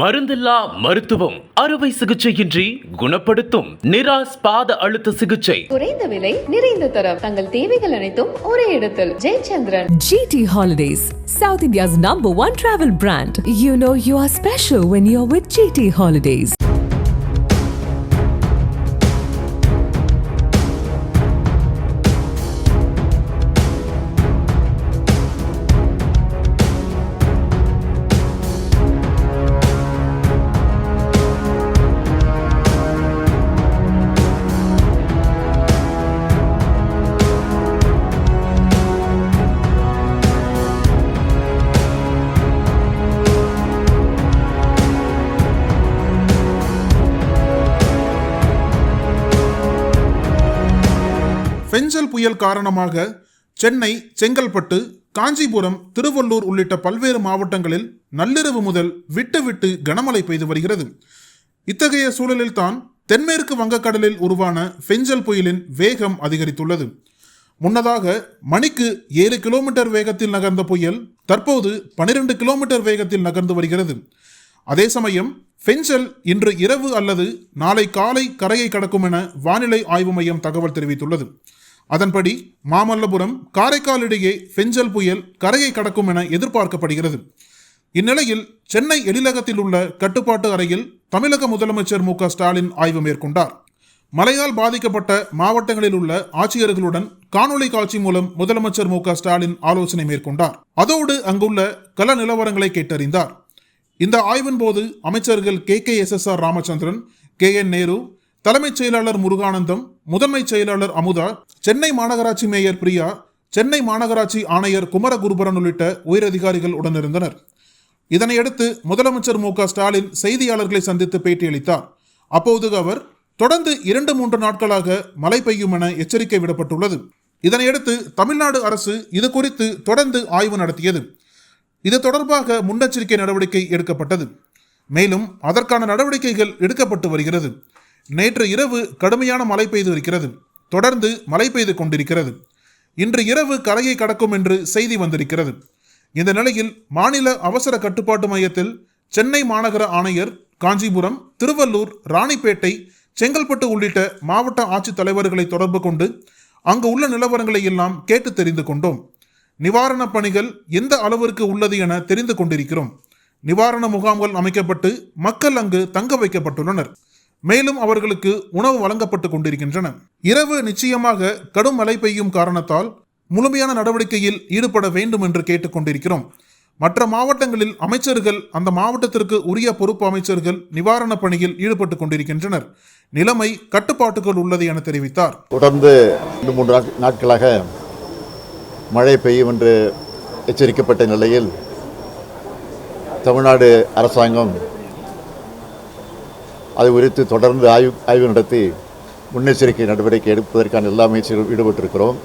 மருந்தில்லா மருத்துவம். அறுவை சிகிச்சையின்றி குணப்படுத்தும் நிராஸ் பாத அழுத்த சிகிச்சை. குறைந்த விலை நிறைந்த தரம். தங்கள் தேவைகள் அனைத்தும் ஒரே இடத்தில். Jayachandran. GT Holidays, South India's number one travel brand. You know you are special when you're with GT Holidays. Fengal புயல் காரணமாக சென்னை செங்கல்பட்டு காஞ்சிபுரம் திருவள்ளூர் உள்ளிட்ட பல்வேறு மாவட்டங்களில் நள்ளிரவு முதல் விட்டு விட்டு கனமழை பெய்து வருகிறது. இத்தகைய சூழலில்தான் தென்மேற்கு வங்கக்கடலில் உருவான பெஞ்சல் புயலின் வேகம் அதிகரித்துள்ளது. முன்னதாக மணிக்கு ஏழு கிலோமீட்டர் வேகத்தில் நகர்ந்த புயல் தற்போது பனிரெண்டு கிலோமீட்டர் வேகத்தில் நகர்ந்து வருகிறது. அதே சமயம் பெஞ்சல் இன்று இரவு அல்லது நாளை காலை கரையை கடக்கும் என வானிலை ஆய்வு மையம் தகவல் தெரிவித்துள்ளது. அதன்படி மாமல்லபுரம் காரைக்கால் இடையே பெஞ்சல் புயல் கரையை கடக்கும் என எதிர்பார்க்கப்படுகிறது. இந்நிலையில் சென்னை எழிலகத்தில் உள்ள கட்டுப்பாட்டு அறையில் தமிழக முதலமைச்சர் மு ஸ்டாலின் ஆய்வு மேற்கொண்டார். மழையால் பாதிக்கப்பட்ட மாவட்டங்களில் உள்ள ஆட்சியர்களுடன் காணொலி காட்சி மூலம் முதலமைச்சர் மு ஸ்டாலின் ஆலோசனை மேற்கொண்டார். அதோடு அங்குள்ள கள நிலவரங்களை கேட்டறிந்தார். இந்த ஆய்வின் போது அமைச்சர்கள் K K S S R Ramachandran K N Nehru தலைமைச் செயலாளர் முருகானந்தம் முதன்மைச் செயலாளர் அமுதா சென்னை மாநகராட்சி மேயர் பிரியா சென்னை மாநகராட்சி ஆணையர் குமரகுருபரன் உள்ளிட்ட உயரதிகாரிகள் உடனிருந்தனர். இதனையடுத்து முதலமைச்சர் மு க ஸ்டாலின் செய்தியாளர்களை சந்தித்து பேட்டியளித்தார். அப்போது அவர் தொடர்ந்து இரண்டு மூன்று நாட்களாக மழை பெய்யும் என எச்சரிக்கை விடப்பட்டுள்ளது. இதனையடுத்து தமிழ்நாடு அரசு இது குறித்து தொடர்ந்து ஆய்வு நடத்தியது. இது தொடர்பாக முன்னெச்சரிக்கை நடவடிக்கை எடுக்கப்பட்டது. மேலும் அதற்கான நடவடிக்கைகள் எடுக்கப்பட்டு வருகிறது. நேற்று இரவு கடுமையான மழை பெய்து இருக்கிறது. தொடர்ந்து மழை பெய்து கொண்டிருக்கிறது. இன்று இரவு கரையை கடக்கும் என்று செய்தி வந்திருக்கிறது. இந்த நிலையில் மாநில அவசர கட்டுப்பாட்டு மையத்தில் சென்னை மாநகர ஆணையர் காஞ்சிபுரம் திருவள்ளூர் ராணிப்பேட்டை செங்கல்பட்டு உள்ளிட்ட மாவட்ட ஆட்சித் தலைவர்களை தொடர்பு கொண்டு அங்கு உள்ள நிலவரங்களை எல்லாம் கேட்டு தெரிந்து கொண்டோம். நிவாரணப் பணிகள் எந்த அளவிற்கு உள்ளது என தெரிந்து கொண்டிருக்கிறோம். நிவாரண முகாம்கள் அமைக்கப்பட்டு மக்கள் அங்கு தங்க வைக்கப்பட்டுள்ளனர். மேலும் அவர்களுக்கு உணவு வழங்கப்பட்டு கொண்டிருக்கின்றன. இரவு நிச்சயமாக கடும் மழை பெய்யும் காரணத்தால் முழுமையான நடவடிக்கையில் ஈடுபட வேண்டும் என்று கேட்டுக்கொண்டிருக்கிறோம் மற்ற மாவட்டங்களில் அமைச்சர்கள் அந்த மாவட்டத்திற்கு உரிய பொறுப்பு அமைச்சர்கள் நிவாரணப் பணியில் ஈடுபட்டு கொண்டிருக்கின்றனர். நிலைமை கட்டுப்பாட்டுக்குள் உள்ளது என தெரிவித்தார். தொடர்ந்து மூன்று நாட்களாக மழை பெய்யும் என்று எச்சரிக்கப்பட்ட நிலையில் தமிழ்நாடு அரசாங்கம் அது குறித்து தொடர்ந்து ஆய்வு ஆய்வு நடத்தி முன்னெச்சரிக்கை நடவடிக்கை எடுப்பதற்கான எல்லா முயற்சிகளும் ஈடுபட்டிருக்கிறோம்.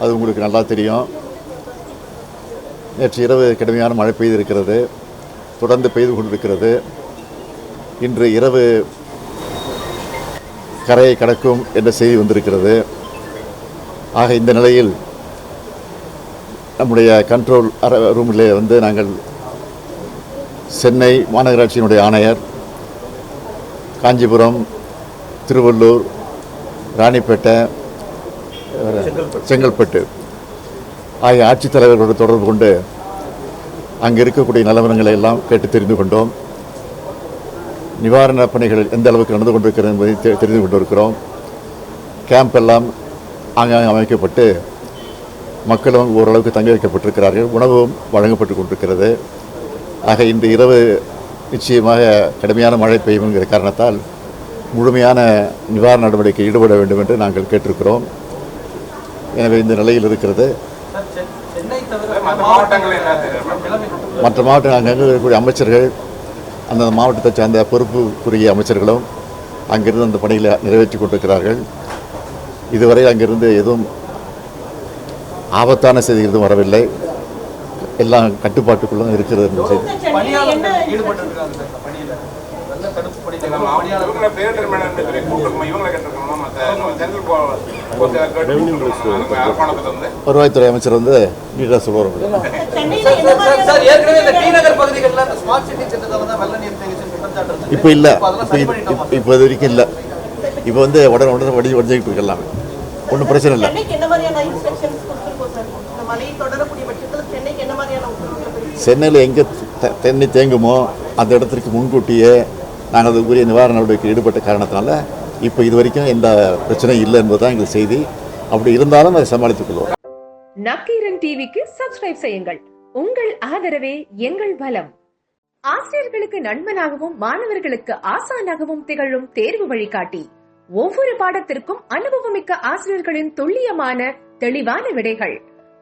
அது உங்களுக்கு நல்லா தெரியும். நேற்று இரவு கடுமையான மழை பெய்திருக்கிறது. தொடர்ந்து பெய்து கொண்டிருக்கிறது. இன்று இரவு கரையை கடக்கும் என்ற செய்தி வந்திருக்கிறது. ஆக இந்த நிலையில் நம்முடைய கண்ட்ரோல் அற ரூமில் வந்து நாங்கள் சென்னை மாநகராட்சியினுடைய ஆணையர் காஞ்சிபுரம் திருவள்ளூர் ராணிப்பேட்டை செங்கல்பட்டு. ஆகிய ஆட்சித்தலைவர்களோடு தொடர்பு கொண்டு அங்கே இருக்கக்கூடிய நிலவரங்களை எல்லாம் கேட்டு தெரிந்து கொண்டோம். நிவாரணப் பணிகள் எந்த அளவுக்கு நடந்து கொண்டிருக்கிறது என்பதை தெரிந்து கொண்டிருக்கிறோம். கேம்ப் எல்லாம் ஆங்காங்கே அமைக்கப்பட்டு மக்களும் ஓரளவுக்கு தங்க வைக்கப்பட்டிருக்கிறார்கள். உணவும் வழங்கப்பட்டு கொண்டிருக்கிறது. ஆக இந்த இரவு நிச்சயமாக கடுமையான மழை பெய்யுங்கிற காரணத்தால் முழுமையான நிவாரண நடவடிக்கை ஈடுபட வேண்டும் என்று நாங்கள் கேட்டிருக்கிறோம். எனவே இந்த நிலையில் இருக்கிறது. மற்ற மாவட்ட அங்கங்கே இருக்கக்கூடிய அமைச்சர்கள் அந்தந்த மாவட்டத்தை சார்ந்த பொறுப்புக்குரிய அமைச்சர்களும் அங்கிருந்து அந்த பணிகளை நிறைவேற்றி கொண்டிருக்கிறார்கள். இதுவரை அங்கிருந்து எதுவும் ஆபத்தான செய்திகள் எதுவும் வரவில்லை. எல்லாம் கட்டுப்பாட்டுக்குள்ள தான் இருக்கிறது செய்தி. வருவாய்த்துறை அமைச்சர் வந்து நீட்டாக சொல்லுவார் இப்போ இல்லை. இப்போ இப்போ இது வரைக்கும் இல்லை. இப்போ வந்து உடனே உடனே வடி வடிஞ்சிக்கிட்டு இருக்கு எல்லாமே ஒன்றும் பிரச்சனை இல்லை சென்னைக்கு என்ன மாதிரியான இன்ஸ்ட்ரக்ஷன்ஸ் கொடுத்துருக்கோம் சார் மழையை தொடரக்கூடிய பட்சத்தில் சென்னைக்கு என்ன மாதிரியான உத்தரவுகளை பிறப்பிச்சிருக்கோம்? சென்னையில் எங்கே த- தண்ணி தேங்குமோ அந்த இடத்திற்கு முன்கூட்டியே நாங்கள் அதுக்குரிய நிவாரண நடவடிக்கை ஈடுபட்ட காரணத்தினால இப்போ இது வரைக்கும் எந்த பிரச்சனையும் இல்லை என்பது தான் எங்கள் செய்தி. அப்படி இருந்தாலும் அதை சமாளித்துக் கொள்வோம். நக்கீரன் டிவிக்கு சப்ஸ்கிரைப் செய்யுங்கள். உங்கள் ஆதரவே எங்கள் பலம் ஆசிரியர்களுக்கு நண்பனாகவும் மாணவர்களுக்கு ஆசானாகவும் திகழும் தேர்வு வழிகாட்டி. ஒவ்வொரு பாடத்திற்கும் அனுபவமிக்க ஆசிரியர்களின் துல்லியமான தெளிவான விடைகள்.